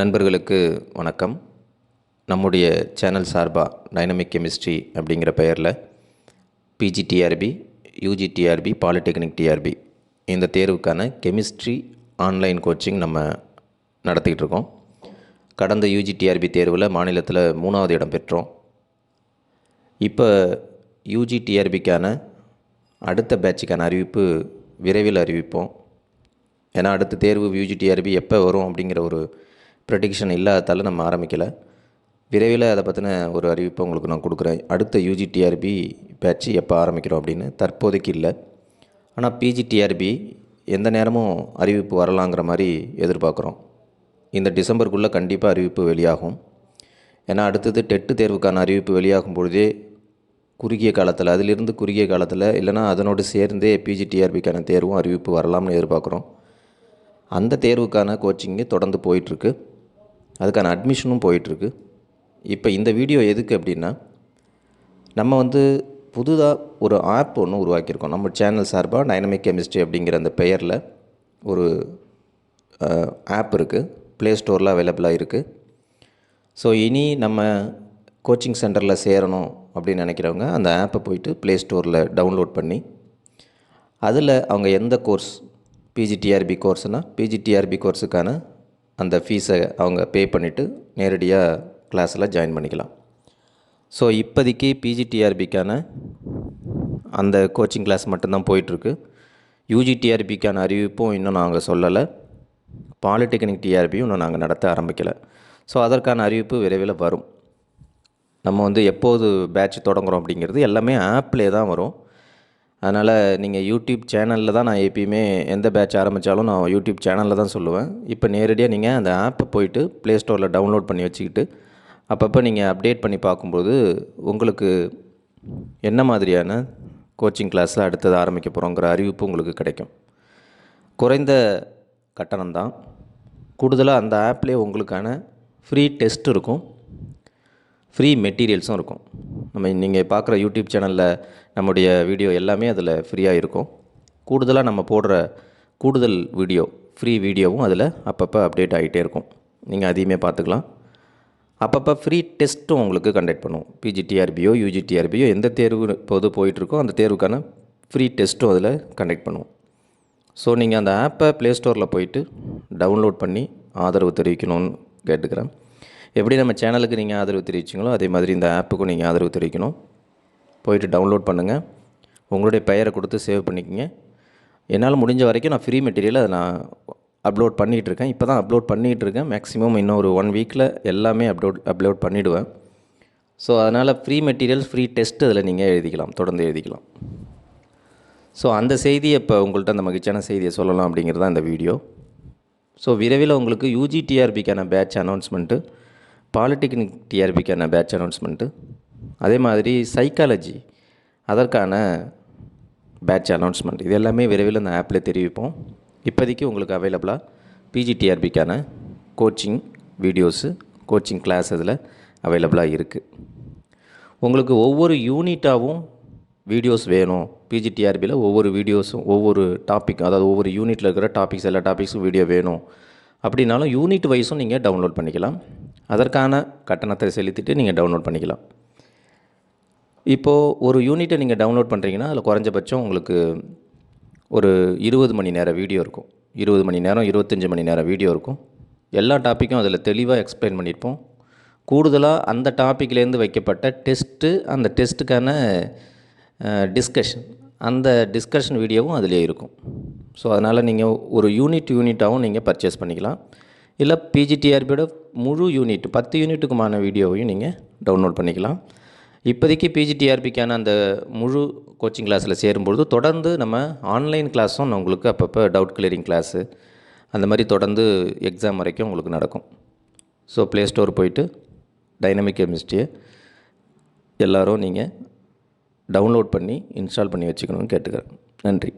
நண்பர்களுக்கு வணக்கம். நம்முடைய சேனல் சார்பாக டைனமிக் கெமிஸ்ட்ரி அப்படிங்கிற பெயரில் பிஜிடிஆர்பி யூஜிடிஆர்பி பாலிடெக்னிக் டிஆர்பி இந்த தேர்வுக்கான கெமிஸ்ட்ரி ஆன்லைன் கோச்சிங் நம்ம நடத்திக்கிட்டு இருக்கோம். கடந்த யூஜிடிஆர்பி தேர்வில் மாநிலத்தில் மூணாவது இடம் பெற்றோம். இப்போ யூஜிடிஆர்பிக்கான அடுத்த பேட்சுக்கான அறிவிப்பு விரைவில் அறிவிப்போம். ஏன்னா அடுத்த தேர்வு யூஜிடிஆர்பி எப்போ வரும் அப்படிங்கிற ஒரு ப்ரெடிக்ஷன் இல்லாததால் நம்ம ஆரம்பிக்கலை. விரைவில் அதை பற்றின ஒரு அறிவிப்பை உங்களுக்கு நான் கொடுக்குறேன். அடுத்த யூஜிடிஆர்பி பேட்ச் எப்போ ஆரம்பிக்கிறோம் அப்படின்னு தற்போதைக்கு இல்லை. ஆனால் பிஜிடிஆர்பி எந்த நேரமும் அறிவிப்பு வரலாங்கிற மாதிரி எதிர்பார்க்குறோம். இந்த டிசம்பருக்குள்ளே கண்டிப்பாக அறிவிப்பு வெளியாகும். ஏன்னா அடுத்தது டெட்டு தேர்வுக்கான அறிவிப்பு வெளியாகும் பொழுதே குறுகிய காலத்தில் அதிலிருந்து குறுகிய காலத்தில் இல்லைனா அதனோடு சேர்ந்தே பிஜிடிஆர்பிக்கான தேர்வும் அறிவிப்பு வரலாம்னு எதிர்பார்க்குறோம். அந்த தேர்வுக்கான கோச்சிங்கு தொடர்ந்து போயிட்டுருக்கு அதுக்கான அட்மிஷனும் போயிட்டுருக்கு. இப்போ இந்த வீடியோ எதுக்கு அப்படின்னா நம்ம வந்து புதுதாக ஒரு ஆப் ஒன்று உருவாக்கியிருக்கோம். நம்ம சேனல் சார்பாக டைனமிக் கெமிஸ்ட்ரி அப்படிங்கிற அந்த பெயரில் ஒரு ஆப் இருக்குது ப்ளே ஸ்டோரில் அவைலபிளாக இருக்குது ஸோ இனி நம்ம கோச்சிங் சென்டரில் சேரணும் அப்படின்னு நினைக்கிறவங்க அந்த ஆப்பை போயிட்டு ப்ளே ஸ்டோரில் டவுன்லோட் பண்ணி அதில் அவங்க எந்த course P G T R B கோர்ஸ்னால் P G T R B கோர்ஸுக்கான அந்த ஃபீஸை அவங்க பே பண்ணிவிட்டு நேரடியாக கிளாஸில் ஜாயின் பண்ணிக்கலாம். ஸோ இப்போதைக்கு பிஜிடிஆர்பிக்கான அந்த கோச்சிங் கிளாஸ் மட்டும்தான் போயிட்டுருக்கு. யூஜிடிஆர்பிக்கான அறிவிப்பும் இன்னும் நாங்கள் சொல்லலை. பாலிடெக்னிக் டிஆர்பியும் இன்னும் நாங்கள் நடத்த ஆரம்பிக்கலை. ஸோ அதற்கான அறிவிப்பு விரைவில் வரும். நம்ம வந்து எப்போது பேட்ச் தொடங்குறோம் அப்படிங்கிறது எல்லாமே ஆப்லேயே தான் வரும். அதனால் நீங்கள் யூடியூப் சேனலில் தான் நான் எப்பயுமே எந்த பேட்ச் ஆரம்பித்தாலும் நான் யூடியூப் சேனலில் தான் சொல்லுவேன். இப்போ நேரடியாக நீங்கள் அந்த ஆப்பை போயிட்டு ப்ளே ஸ்டோரில் டவுன்லோட் பண்ணி வச்சுக்கிட்டு அப்பப்போ நீங்கள் அப்டேட் பண்ணி பார்க்கும்போது உங்களுக்கு என்ன மாதிரியான கோச்சிங் கிளாஸில் அடுத்தது ஆரம்பிக்க போகிறோங்கிற அறிவிப்பு உங்களுக்கு கிடைக்கும். குறைந்த கட்டணம் தான். கூடுதலாக அந்த ஆப்லேயே உங்களுக்கான ஃப்ரீ டெஸ்ட் இருக்கும். ஃப்ரீ மெட்டீரியல்ஸும் இருக்கும். நம்ம நீங்கள் பார்க்குற யூடியூப் சேனலில் நம்முடைய வீடியோ எல்லாமே அதில் ஃப்ரீயாக இருக்கும். கூடுதலாக நம்ம போடுற கூடுதல் வீடியோ ஃப்ரீ வீடியோவும் அதில் அப்பப்போ அப்டேட் ஆகிட்டே இருக்கும். நீங்கள் அதையுமே பார்த்துக்கலாம் அப்பப்போ ஃப்ரீ டெஸ்ட்டும் உங்களுக்கு கண்டக்ட் பண்ணுவோம் பிஜிடிஆர்பியோ யூஜிடிஆர்பியோ எந்த தேர்வு இப்போது போயிட்டுருக்கோ அந்த தேர்வுக்கான ஃப்ரீ டெஸ்ட்டும் அதில் கண்டக்ட் பண்ணுவோம் ஸோ நீங்கள் அந்த ஆப்பை ப்ளே ஸ்டோரில் போயிட்டு டவுன்லோட் பண்ணி ஆதரவு தெரிவிக்கணும்னு கேட்டுக்கிறேன். எப்படி நம்ம சேனலுக்கு நீங்கள் ஆதரவு தெரிவிச்சிங்களோ அதே மாதிரி இந்த ஆப்புக்கும் நீங்கள் ஆதரவு தெரிவிக்கணும். போயிட்டு டவுன்லோட் பண்ணுங்கள் உங்களுடைய பெயரை கொடுத்து சேவ் பண்ணிக்கோங்க. என்னால் முடிஞ்ச வரைக்கும் நான் ஃப்ரீ மெட்டீரியலை அதை நான் அப்லோட் பண்ணிகிட்டு இருக்கேன். இப்போ தான் அப்லோட் பண்ணிகிட்டு இருக்கேன். மேக்ஸிமம் இன்னும் ஒரு ஒன் வீக்கில் எல்லாமே அப்லோட் அப்லோட் பண்ணிவிடுவேன் ஸோ அதனால் ஃப்ரீ மெட்டீரியல்ஸ் ஃப்ரீ டெஸ்ட் அதில் நீங்கள் எழுதிக்கலாம். தொடர்ந்து எழுதிக்கலாம். ஸோ அந்த செய்தியை இப்போ உங்கள்கிட்ட அந்த மகிழ்ச்சியான செய்தியை சொல்லலாம் அப்படிங்கிறது தான் இந்த வீடியோ ஸோ விரைவில் உங்களுக்கு யூஜி டிஆர்பிக்கான பேட்ச் அனௌன்ஸ்மெண்ட்டு பாலிடெக்னிக் டிஆர்பிக்கான பேட்ச் அனௌன்ஸ்மெண்ட்டு. அதே மாதிரி சைக்காலஜி அதற்கான பேட்ச் அனௌன்ஸ்மெண்ட். இது எல்லாமே விரைவில் அந்த ஆப்பில் தெரிவிப்போம். இப்போதைக்கு உங்களுக்கு அவைலபிளாக பிஜிடிஆர்பிக்கான கோச்சிங் வீடியோஸு கோச்சிங் கிளாஸ் அதில் அவைலபிளாக இருக்குது உங்களுக்கு ஒவ்வொரு யூனிட்டாகவும் வீடியோஸ் வேணும். பிஜிடிஆர்பியில் ஒவ்வொரு வீடியோஸும் ஒவ்வொரு டாபிக் அதாவது ஒவ்வொரு யூனிட்டில் இருக்கிற டாபிக்ஸ் எல்லா டாபிக்ஸும் வீடியோ வேணும். அப்படின்னாலும் யூனிட் வைஸும் நீங்கள் டவுன்லோட் பண்ணிக்கலாம். அதற்கான கட்டணத்தை செலுத்திட்டு நீங்கள் டவுன்லோட் பண்ணிக்கலாம். இப்போது ஒரு யூனிட்டை நீங்கள் டவுன்லோட் பண்ணுறீங்கன்னா அதில் குறைஞ்சபட்சம் உங்களுக்கு ஒரு இருபது மணி நேரம் வீடியோ இருக்கும். இருபது மணி நேரம் இருபத்தஞ்சி மணி நேரம் வீடியோ இருக்கும். எல்லா டாப்பிக்கும் அதில் தெளிவாக எக்ஸ்பிளைன் பண்ணியிருப்போம். கூடுதலாக அந்த டாப்பிக்லேருந்து வைக்கப்பட்ட டெஸ்ட்டு அந்த டெஸ்ட்டுக்கான டிஸ்கஷன் அந்த டிஸ்கஷன் வீடியோவும் அதிலே இருக்கும். ஸோ அதனால் நீங்கள் ஒரு யூனிட் யூனிட்டாகவும் நீங்கள் பர்ச்சேஸ் பண்ணிக்கலாம். இல்லை பிஜிடிஆர்பியோட முழு யூனிட் பத்து யூனிட்டுக்குமான வீடியோவையும் நீங்கள் டவுன்லோட் பண்ணிக்கலாம். இப்போதைக்கு பிஜிடிஆர்பிக்கான அந்த முழு கோச்சிங் கிளாஸில் சேரும்பொழுது தொடர்ந்து நம்ம ஆன்லைன் கிளாஸும் நான் உங்களுக்கு அப்பப்போ டவுட் கிளியரிங் கிளாஸு அந்த மாதிரி தொடர்ந்து எக்ஸாம் வரைக்கும் உங்களுக்கு நடக்கும். ஸோ ப்ளே ஸ்டோர் போயிட்டு டைனமிக் கெமிஸ்ட்ரியை எல்லோரும் நீங்கள் டவுன்லோட் பண்ணி இன்ஸ்டால் பண்ணி வச்சுக்கணும்னு கேட்டுக்கிறேன். நன்றி.